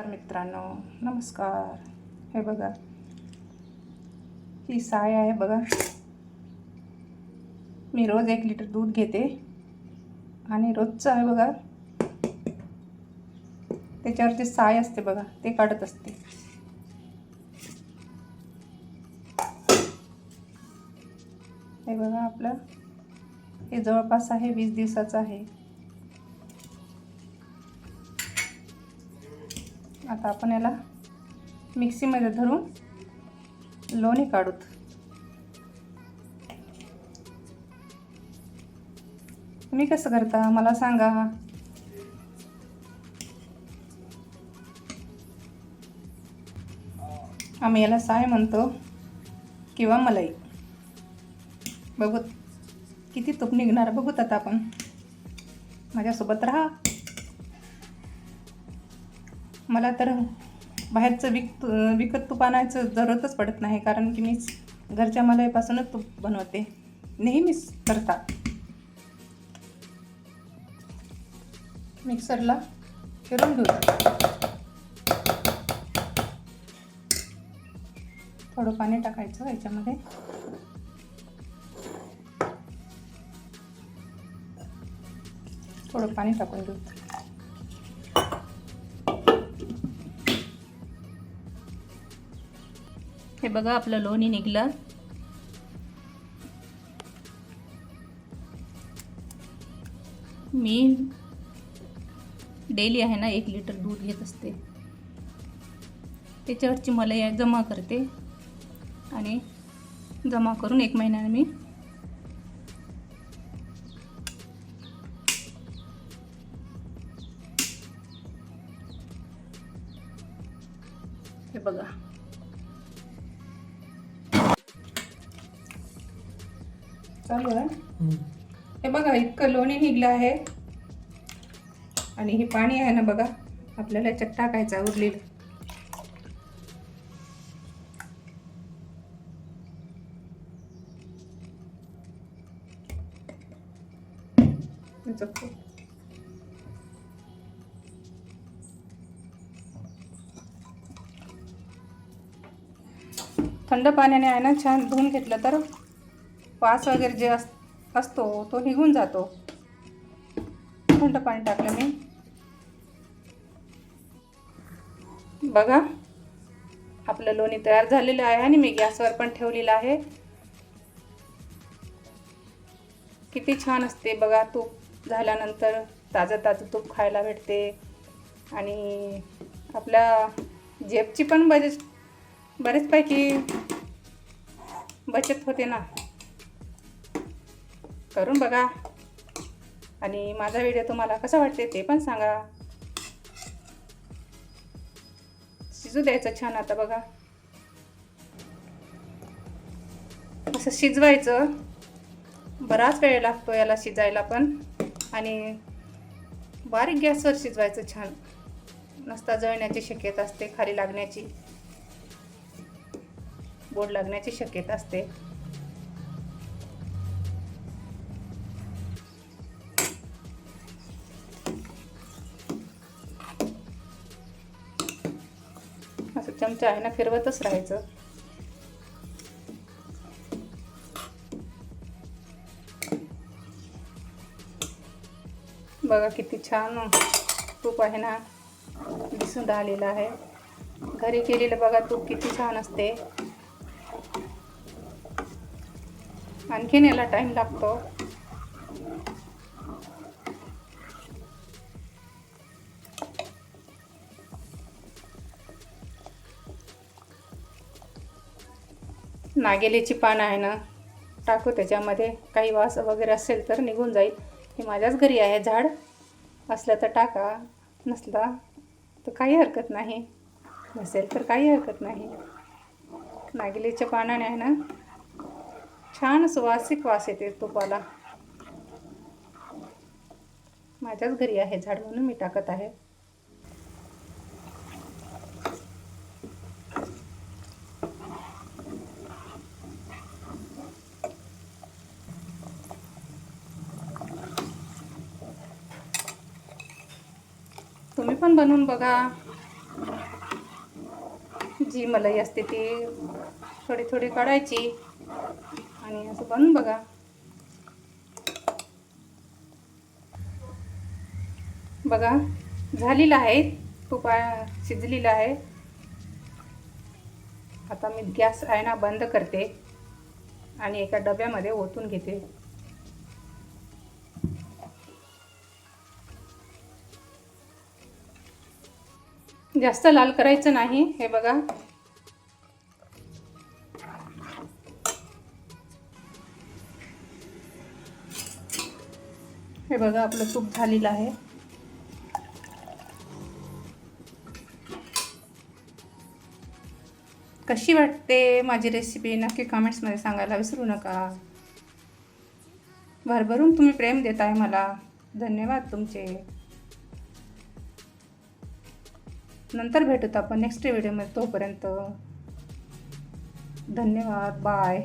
तर मित्रांनो नमस्कार. हे बघा. ही साय आहे बघा. मी रोज एक लिटर दूध घेते. आणि रोजचं आहे बघा. त्याच्यावरती साय असते बघा ते काढत असते. हे बघा आपलं. हे जवळपास आहे वीस दिवसाचं आहे. आता आपण याला मिक्सीमध्ये धरून लोणी काढूत. तुम्ही कसं करता? मला सांगा. आम्ही याला साय म्हणतो किंवा मलाई. बघूत किती तूप निघणार? बघूत आता आपण. माझ्यासोबत राहा. मला तर बाहेरचं विक विकत तूप आणायचं जरूरतच पडत नाही कारण की मीच घरच्या मलाईपासूनच तूप बनवते. नेहमीच करतात मिक्सरला फिरून घेऊ. थोडं पाणी टाकायचं याच्यामध्ये. थोडं पाणी टाकून घेऊ हे बघा आपलं लोणी निघलं. मी डेली आहे ना एक लिटर दूध घेत असते. त्याच्यावरची मला या जमा करते. आणि जमा करून एक महिन्याने मी हे बघा. चालू आहे. हे बघा इतकं लोणी निघलं आहे. आणि हे पाणी आहे ना बघा आपल्याला याच्यात टाकायचं उरलेलं. थंड पाण्याने आहे ना छान धुवून घेतलं तर? वास वगैरे जे अस असतो तो निघून जातो. थंड पाणी टाकलं मी. बघा आपलं लोणी तयार झालेलं आहे आणि मी गॅसवर पण ठेवलेलं आहे. किती छान असते बघा तूप झाल्यानंतर ताजं ताजं तूप खायला भेटते. आणि आपल्या जेबची पण बरेच बरेचपैकी बचत होते ना. करून बघा. आणि माझा व्हिडिओ तुम्हाला कसा वाटते ते पण सांगा. शिजू द्यायचं छान आता बघा. असं शिजवायचं. बराच वेळ लागतो याला शिजायला पण. आणि बारीक गॅसवर शिजवायचं छान. नसता जळण्याची शक्यता असते खाली लागण्याची. बोर्ड लागण्याची शक्यता असते. चमचा आहे ना फिरवतच राहायचं. बघा किती छान तूप आहे ना दिसून राहिलेलं आहे. घरी केलेलं बघा तूप किती छान असते. आणखीन याला टाईम लागतो. नागेलीची पानं आहे ना टाकू त्याच्यामध्ये. काही वास वगैरे असेल तर निघून जाईल. हे माझ्याच घरी आहे झाड. असलं तर टाका नसला तर काही हरकत नाही. नसेल तर काही हरकत नाही. नागेलीच्या पानाने आहे ना छान सुवासिक वास येते तुपाला. माझ्याच घरी आहे झाड म्हणून मी टाकत आहे. तुम्ही पण बनवून बघा. जी मलाई असते ती थोडी थोडी काढायची आणि असं बनवून बघा. बघा झालेलं आहे. तूप शिजलेलं आहे. आता मी गॅस आहे ना बंद करते आणि एका डब्यामध्ये ओतून घेते. जास्त लाल करायचं नाही. हे बघा. हे बघा आपलं तूप झालेलं आहे. कशी वाटते माझी रेसिपी नक्की कमेंट्समध्ये सांगायला विसरू नका. भरभरून तुम्ही प्रेम देत आहे मला. धन्यवाद तुमचे. नंतर भेटूत आपण नेक्स्ट व्हिडिओमध्ये तोपर्यंत धन्यवाद बाय